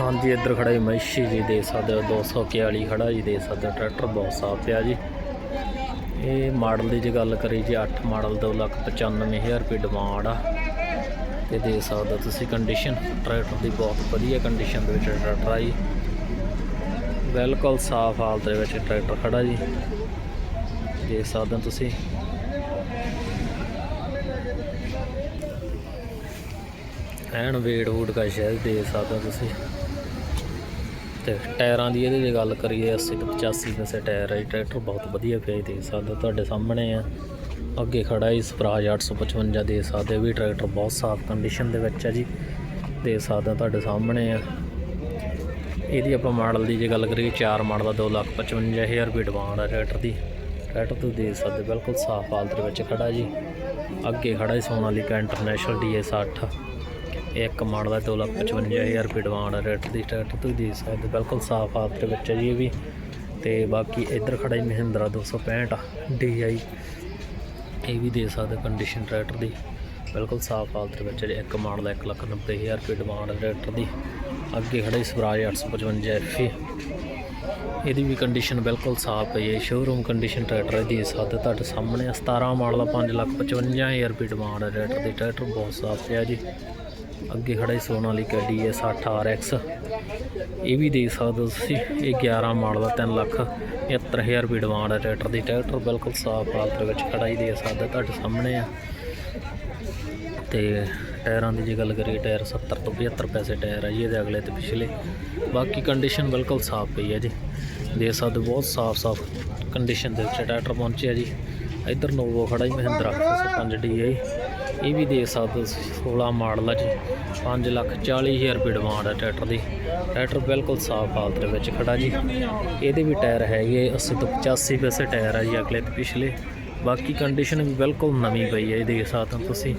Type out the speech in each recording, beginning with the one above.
ਹਾਂਜੀ ਇੱਧਰ ਖੜਾ ਜੀ ਮਹਿਸ਼ੀ ਜੀ ਦੇ ਸਕਦੇ ਹੋ 241 ਖੜਾ ਜੀ ਦੇ ਸਕਦੇ ਹੋ ਟਰੈਕਟਰ ਬਹੁਤ ਸਾਫ਼ ਪਿਆ ਜੀ। ਇਹ ਮਾਡਲ ਦੀ ਜੇ ਗੱਲ ਕਰੀ ਜੀ 8 ਮਾਡਲ 295000 ਰੁਪਏ ਡਿਮਾਂਡ ਆ। ਤੇ ਦੇ ਸਕਦੇ ਹੋ ਤੁਸੀਂ ਕੰਡੀਸ਼ਨ ਟਰੈਕਟਰ ਦੀ ਬਹੁਤ ਵਧੀਆ ਕੰਡੀਸ਼ਨ ਦੇ ਵਿੱਚ ਟਰੈਕਟਰ ਆ ਜੀ। ਬਿਲਕੁਲ ਸਾਫ਼ ਹਾਲਤ ਦੇ ਵਿੱਚ ਟਰੈਕਟਰ ਖੜਾ ਜੀ। ਦੇਖ ਸਕਦੇ ਹੋ ਤੁਸੀਂ ਐਨ ਵੇਟ ਵੂਟ ਕਾ ਸ਼ਾਇਦ ਦੇ ਸਕਦੇ ਹੋ ਤੁਸੀਂ। ਤੇ ਟਾਇਰਾਂ ਦੀ ਇਹਦੇ ਜੇ ਗੱਲ ਕਰੀਏ 80 ਤੋਂ 85 ਪੈਸੇ ਟਾਇਰ ਹੈ ਜੀ। ਟਰੈਕਟਰ ਬਹੁਤ ਵਧੀਆ ਪਿਆ ਜੀ ਦੇ ਸਕਦੇ। ਤੁਹਾਡੇ ਸਾਹਮਣੇ ਆ। ਅੱਗੇ ਖੜਾ ਜੀ ਸਵਰਾਜ 855 ਦੇ ਸਕਦੇ ਵੀ ਟਰੈਕਟਰ ਬਹੁਤ ਸਾਫ਼ ਕੰਡੀਸ਼ਨ ਦੇ ਵਿੱਚ ਹੈ ਜੀ। ਦੇ ਸਕਦੇ ਤੁਹਾਡੇ ਸਾਹਮਣੇ ਆ। ਇਹਦੀ ਆਪਾਂ ਮਾਡਲ ਦੀ ਜੇ ਗੱਲ ਕਰੀਏ 4 ਮਾਡਲ ਦਾ 255000 ਰੁਪਏ ਡਿਮਾਂਡ ਹੈ ਟਰੈਕਟਰ ਦੀ। ਟਰੈਕਟਰ ਤੁਸੀਂ ਦੇ ਸਕਦੇ, ਬਿਲਕੁਲ ਸਾਫ਼ ਹਾਲਤ ਦੇ ਵਿੱਚ ਖੜਾ ਜੀ। ਅੱਗੇ ਖੜਾ ਜੀ ਸੋਨਾਲੀਕਾ ਇੰਟਰਨੈਸ਼ਨਲ ਡੀਐਸ 8 ਇੱਕ ਮਾਡਲ ਦਾ 255000 ਰੁਪਏ ਡਿਮਾਂਡ ਹੈ ਟਰੈਕਟਰ ਦੀ ਟਰੈਕਟਰ ਤੁਸੀਂ ਦੇਖ ਸਕਦੇ ਬਿਲਕੁਲ ਸਾਫ਼ ਹਾਲਤ ਦੇ ਵਿੱਚ ਹੈ ਜੀ ਇਹ ਵੀ ਤੇ ਬਾਕੀ ਇੱਧਰ ਖੜਾ ਜੀ ਮਹਿੰਦਰਾ 265 ਡੀਆਈ ਇਹ ਵੀ ਦੇ ਸਕਦੇ ਕੰਡੀਸ਼ਨ ਟਰੈਕਟਰ ਦੀ, ਬਿਲਕੁਲ ਸਾਫ਼ ਹਾਲਤ ਵਿੱਚ ਹੈ ਜੀ। ਇੱਕ ਮਾਡਲ ਦਾ 190000 ਰੁਪਏ ਡਿਮਾਂਡ ਹੈ ਟਰੈਕਟਰ ਦੀ ਅੱਗੇ ਖੜਾ ਜੀ ਸਵਰਾਜ 855 ਐਫਏ ਇਹਦੀ ਵੀ ਕੰਡੀਸ਼ਨ ਬਿਲਕੁਲ ਸਾਫ਼ ਹੈ ਸ਼ੋਰੂਮ ਕੰਡੀਸ਼ਨ ਟਰੈਕਟਰ ਹੈ ਦੇ ਸਕਦੇ ਤੁਹਾਡੇ ਸਾਹਮਣੇ ਆ। 17 ਮਾਡਲ ਦਾ 555000 ਰੁਪਏ ਡਿਮਾਂਡ ਹੈ ਟਰੈਕਟਰ ਦੀ ਟਰੈਕਟਰ ਬਹੁਤ ਸਾਫ਼ ਪਿਆ ਜੀ ਅੱਗੇ ਖੜਾ ਜੀ ਸੋਨਾਲੀਕਾ ਡੀਐਸ 8 RX ਇਹ ਵੀ ਦੇਖ ਸਕਦੇ ਹੋ ਤੁਸੀਂ, ਇਹ 11 ਮਾਡਲ ਦਾ 3 ਲੱਖ 71000 ਰੁਪਏ ਡਿਮਾਂਡ ਹੈ ਟਰੈਕਟਰ ਦੀ। ਟਰੈਕਟਰ ਬਿਲਕੁਲ ਸਾਫ਼ ਹਾਲਤ ਵਿੱਚ ਖੜਾ ਹੀ ਦੇ ਸਕਦੇ ਤੁਹਾਡੇ ਸਾਹਮਣੇ ਆ। ਤੇ ਟਾਇਰਾਂ ਦੀ ਜੇ ਗੱਲ ਕਰੀਏ, ਟਾਇਰ 70 ਤੋਂ 75 ਪੈਸੇ ਟਾਇਰ ਆ ਜੀ, ਇਹਦੇ ਅਗਲੇ ਤੇ ਪਿਛਲੇ। ਬਾਕੀ ਕੰਡੀਸ਼ਨ ਬਿਲਕੁਲ ਸਾਫ਼ ਪਈ ਹੈ ਜੀ। ਦੇ ਸਕਦੇ ਬਹੁਤ ਸਾਫ਼ ਸਾਫ਼ ਕੰਡੀਸ਼ਨ ਦੇ ਵਿੱਚ ਟਰੈਕਟਰ ਪਹੁੰਚਿਆ ਜੀ। ਇੱਧਰ ਨੋਵੋ ਖੜਾ ਜੀ, ਮਹਿੰਦਰਾ 105 DI ਇਹ ਵੀ ਦੇ ਸਕਦੇ ਹੋ 16 ਮਾਡਲ ਆ ਜੀ। 5 ਲੱਖ 40 ਹਜ਼ਾਰ ਰੁਪਏ ਡਿਮਾਂਡ ਆ ਟਰੈਕਟਰ ਦੀ। ਟਰੈਕਟਰ ਬਿਲਕੁਲ ਸਾਫ਼ ਹਾਲਤ ਦੇ ਵਿੱਚ ਖੜਾ ਜੀ। ਇਹਦੇ ਵੀ ਟਾਇਰ ਹੈਗੇ 80 ਤੋਂ 85 ਪੈਸੇ ਟਾਇਰ ਆ ਜੀ ਅਗਲੇ ਤੇ ਪਿਛਲੇ। ਬਾਕੀ ਕੰਡੀਸ਼ਨ ਵੀ ਬਿਲਕੁਲ ਨਵੀਂ ਪਈ ਹੈ ਇਹ ਦੇਖ ਸਕਦੇ ਹੋ ਤੁਸੀਂ।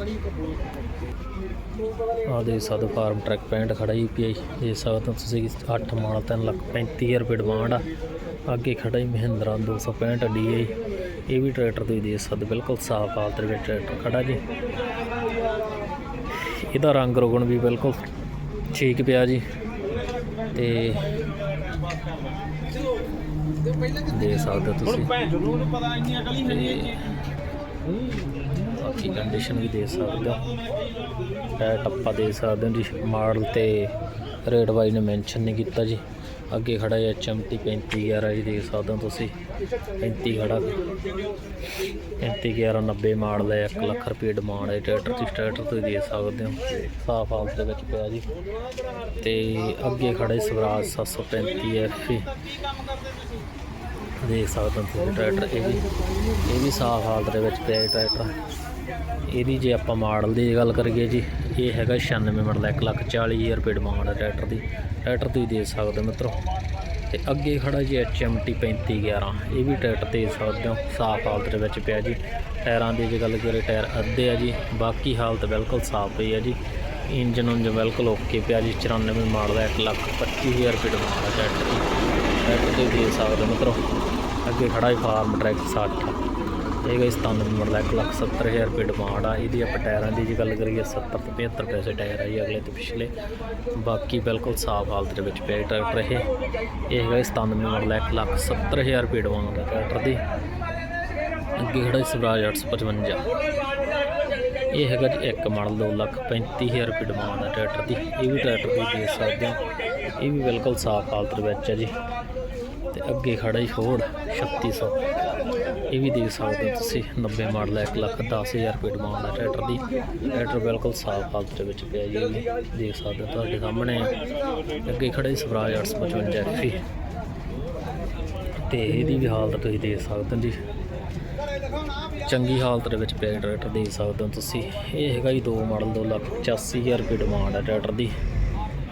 ਆਹ ਦੇਖ ਸਕਦੇ ਹੋ ਫਾਰਮ ਟਰੈਕ 65 ਖੜਾ ਜੀ ਪੀਆਈ ਦੇਖ ਸਕਦੇ ਹੋ ਤੁਸੀਂ 8 ਮਾਡਲ 3 ਲੱਖ 35000 ਰੁਪਏ ਡਿਮਾਂਡ ਆ। ਅੱਗੇ ਖੜਾ ਜੀ ਮਹਿੰਦਰਾ 265 DI ਇਹ ਵੀ ਟਰੈਕਟਰ ਤੁਸੀਂ ਦੇਖ ਸਕਦੇ ਬਿਲਕੁਲ ਸਾਫ਼ ਹਾਲਤ ਦੇ ਵਿੱਚ ਟਰੈਕਟਰ ਖੜਾ ਜੀ। ਇਹਦਾ ਰੰਗ ਰੋਗਣ ਵੀ ਬਿਲਕੁਲ ਠੀਕ ਪਿਆ ਜੀ। ਤੇ ਦੇਖ ਸਕਦੇ ਹੋ ਤੁਸੀਂ। ਬਾਕੀ ਕੰਡੀਸ਼ਨ ਵੀ ਦੇ ਸਕਦੇ ਹੋ। ਟੱਪਾ ਦੇ ਸਕਦੇ ਹੋ ਜੀ ਮਾਡਲ ਤੇ ਰੇਟ ਵਾਈਜ਼ ਨੇ ਮੈਂਸ਼ਨ ਨਹੀਂ ਕੀਤਾ ਜੀ। ਅੱਗੇ ਖੜਾ ਹੈ HMT 3511 ਜੀ ਦੇਖ ਸਕਦੇ ਹੋ ਤੁਸੀਂ 35 ਖੜਾ। 3511 ਮਾਡਲ ਹੈ 1 ਲੱਖ ਰੁਪਏ ਡਿਮਾਂਡ ਹੈ। ਟਰੈਕਟਰ ਤੁਸੀਂ ਟਰੈਕਟਰ ਤੁਸੀਂ ਦੇਖ ਸਕਦੇ ਹੋ। ਸਾਫ਼ ਹਾਲਤ ਦੇ ਵਿੱਚ ਪਿਆ ਜੀ। ਤੇ ਅੱਗੇ ਖੜਾ ਹੈ ਸਵਰਾਜ 735 FE ਦੇਖ ਸਕਦੇ ਹੋ ਤੁਸੀਂ ਟਰੈਕਟਰ, ਇਹ ਵੀ ਇਹ ਵੀ ਸਾਫ਼ ਹਾਲਤ ਦੇ ਵਿੱਚ ਪਿਆ ਹੈ ਟਰੈਕਟਰ। ਇਹਦੀ ਜੇ ਆਪਾਂ ਮਾਡਲ ਦੀ ਗੱਲ ਕਰੀਏ ਜੀ, ਇਹ ਹੈਗਾ 96 ਮਾਡਲ 1 ਲੱਖ 40 ਹਜ਼ਾਰ ਰੁਪਏ ਡਿਮਾਂਡ ਹੈ ਟਰੈਕਟਰ ਦੀ। ਟਰੈਕਟਰ ਤੁਸੀਂ ਦੇ ਸਕਦੇ ਹੋ ਮਿੱਤਰੋ। ਤੇ ਅੱਗੇ ਖੜਾ ਜੀ HMT 3511 ਇਹ ਵੀ ਟਰੈਕਟਰ ਦੇ ਸਕਦੇ ਹੋ, ਸਾਫ਼ ਹਾਲਤ ਦੇ ਵਿੱਚ ਪਿਆ ਜੀ। ਟਾਇਰਾਂ ਦੀ ਜੇ ਗੱਲ ਕਰੀਏ, ਟਾਇਰ ਅੱਧੇ ਆ ਜੀ, ਬਾਕੀ ਹਾਲਤ ਬਿਲਕੁਲ ਸਾਫ਼ ਪਈ ਹੈ ਜੀ। ਇੰਜਨ ਉਂਜ ਬਿਲਕੁਲ ਓਕੇ ਪਿਆ ਜੀ 94 ਮਾਡਲ ਹੈ 1 ਲੱਖ 25 ਹਜ਼ਾਰ ਰੁਪਏ ਡਿਮਾਂਡ ਹੈ ਟਰੈਕਟਰ ਦੀ। ਟਰੈਕਟਰ ਤੁਸੀਂ ਦੇਖ ਸਕਦੇ ਹੋ ਮਿੱਤਰੋ, ਅੱਗੇ ਖੜਾ ਜੀ ਫਾਰਮ ਟਰੈਕ 60 ਇਹ ਗਈ 97 ਨੰਬਰ ਦਾ 170000 ਰੁਪਏ ਡਿਮਾਂਡ ਆ। ਇਹਦੀ ਆਪਾਂ ਟਾਇਰਾਂ ਦੀ ਜੇ ਗੱਲ ਕਰੀਏ 70 ਤੋਂ 75 ਪੈਸੇ ਟਾਇਰ ਆ ਜੀ ਅਗਲੇ ਤੇ ਪਿਛਲੇ। ਬਾਕੀ ਬਿਲਕੁਲ ਸਾਫ਼ ਹਾਲਤ ਦੇ ਵਿੱਚ ਪਿਆ ਟਰੈਕਟਰ ਇਹ। ਇਹ ਹੈਗਾ 97 ਨੰਬਰ ਦਾ 170000 ਰੁਪਏ ਡਿਮਾਂਡ ਆ ਟਰੈਕਟਰ ਦੀ। ਅੱਗੇ ਖੜਾ ਜੀ ਸਵਰਾਜ 855 ਇਹ ਹੈਗਾ ਜੀ ਇੱਕ ਮਾਡਲ 2 ਲੱਖ 35000 ਰੁਪਏ ਡਿਮਾਂਡ ਹੈ ਟਰੈਕਟਰ ਦੀ। ਇਹ ਵੀ ਟਰੈਕਟਰ ਤੁਸੀਂ ਦੇ ਸਕਦੇ ਹਾਂ। ਇਹ ਵੀ ਬਿਲਕੁਲ ਸਾਫ਼ ਹਾਲਤ ਦੇ ਵਿੱਚ ਹੈ ਜੀ। ਤੇ ਅੱਗੇ ਖੜਾ ਜੀ ਫੋਰਡ 3600 ਇਹ ਵੀ ਦੇਖ ਸਕਦੇ ਹੋ ਤੁਸੀਂ 90 ਮਾਡਲ ਹੈ 1 ਲੱਖ 10000 ਰੁਪਏ ਡਿਮਾਂਡ ਹੈ ਟਰੈਕਟਰ ਦੀ। ਟਰੈਕਟਰ ਬਿਲਕੁਲ ਸਾਫ਼ ਹਾਲਤ ਵਿੱਚ ਪਿਆ ਜੀ ਇਹ ਦੇਖ ਸਕਦੇ ਹੋ ਤੁਹਾਡੇ ਸਾਹਮਣੇ। ਆ। ਅੱਗੇ ਖੜਾ ਜੀ ਸਵਰਾਜ 855 ਐਫੀ ਤੇ ਇਹਦੀ ਵੀ ਹਾਲਤ ਤੁਸੀਂ ਦੇਖ ਸਕਦੇ ਹੋ ਜੀ। ਚੰਗੀ ਹਾਲਤ ਦੇ ਵਿੱਚ ਪਿਆ ਟਰੈਕਟਰ ਦੇਖ ਸਕਦੇ ਹੋ ਤੁਸੀਂ। ਇਹ ਹੈਗਾ ਜੀ 2 ਮਾਡਲ 2 ਲੱਖ 85000 ਰੁਪਏ ਡਿਮਾਂਡ ਹੈ ਟਰੈਕਟਰ ਦੀ।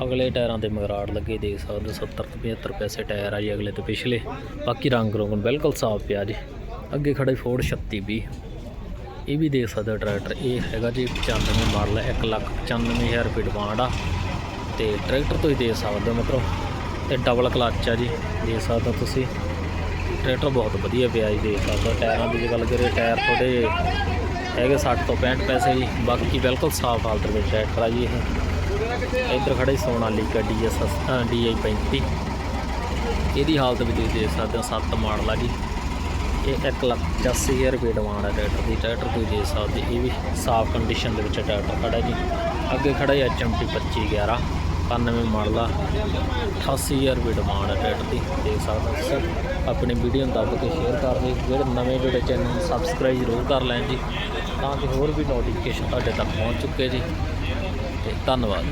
ਅਗਲੇ ਟਾਇਰਾਂ ਤੇ ਮਗਰਾੜ ਲੱਗੇ, ਦੇਖ ਸਕਦੇ ਹੋ 70 ਤੋਂ 75 ਪੈਸੇ ਟਾਇਰ ਆ ਜੀ ਅਗਲੇ ਤੇ ਪਿਛਲੇ। ਬਾਕੀ ਰੰਗ ਰੋਗਨ ਬਿਲਕੁਲ ਸਾਫ਼ ਪਿਆ ਜੀ। ਅੱਗੇ ਖੜਾ ਜੀ ਫੋਰਡ 3620 ਇਹ ਵੀ ਦੇਖ ਸਕਦੇ ਹੋ ਟਰੈਕਟਰ। ਇਹ ਹੈਗਾ ਜੀ 95 ਮਾਡਲ ਹੈ 1 ਲੱਖ 95000 ਰੁਪਏ ਡਿਮਾਂਡ ਆ। ਤੇ ਟਰੈਕਟਰ ਤੁਸੀਂ ਦੇਖ ਸਕਦੇ ਹੋ ਮਤਲਬ ਤੇ ਡਬਲ ਕਲੱਚ ਆ ਜੀ। ਦੇਖ ਸਕਦੇ ਹੋ ਤੁਸੀਂ। ਟਰੈਕਟਰ ਬਹੁਤ ਵਧੀਆ ਪਿਆ ਜੀ, ਦੇਖ ਸਕਦੇ ਹੋ। ਟਾਇਰਾਂ ਦੀ ਜੇ ਗੱਲ ਕਰੀਏ, ਟਾਇਰ ਤੁਹਾਡੇ ਹੈਗੇ 60 ਤੋਂ 65 ਪੈਸੇ ਜੀ। ਬਾਕੀ ਬਿਲਕੁਲ ਸਾਫ਼ ਹਾਲਤ ਵਿੱਚ ਟਰੈਕਟਰ ਆ ਜੀ ਇਹ। ਇੱਧਰ ਖੜਾ ਸੋਨਾਲੀਕਾ ਡੀਐਸ ਡੀਆਈ 35 ਇਹਦੀ ਹਾਲਤ ਵੀ ਤੁਸੀਂ ਦੇਖ ਸਕਦੇ ਹੋ, ਸੱਤ ਮਾਡਲ ਆ ਜੀ। ਇਹ 1 ਲੱਖ 85000 ਰੁਪਏ ਡਿਮਾਂਡ ਹੈ ਟਰੈਕਟਰ ਦੀ। ਟਰੈਕਟਰ ਤੁਸੀਂ ਦੇਖ ਸਕਦੇ ਇਹ ਵੀ ਸਾਫ਼ ਕੰਡੀਸ਼ਨ ਦੇ ਵਿੱਚ ਟਰੈਕਟਰ ਖੜਾ ਜੀ। ਅੱਗੇ ਖੜਾ ਹੈ ਐਚਐਮਟੀ 2511 91 ਮਾਡਲ ਆ। 88000 ਰੁਪਏ ਡਿਮਾਂਡ ਹੈ ਟਰੈਕਟਰ ਦੀ, ਦੇਖ ਸਕਦੇ ਹੋ ਤੁਸੀਂ। ਆਪਣੀ ਵੀਡੀਓ ਨੂੰ ਦੱਬ ਕੇ ਸ਼ੇਅਰ ਕਰ ਦਿਓ। ਜਿਹੜੇ ਨਵੇਂ ਜਿਹੜੇ ਚੈਨਲ ਨੂੰ ਸਬਸਕ੍ਰਾਈਬ ਜ਼ਰੂਰ ਕਰ ਲੈਣ ਜੀ, ਤਾਂ ਕਿ ਹੋਰ ਵੀ ਨੋਟੀਫਿਕੇਸ਼ਨ ਤੁਹਾਡੇ ਤੱਕ ਪਹੁੰਚ ਚੁੱਕੇ ਜੀ। ਤੇ ਧੰਨਵਾਦ।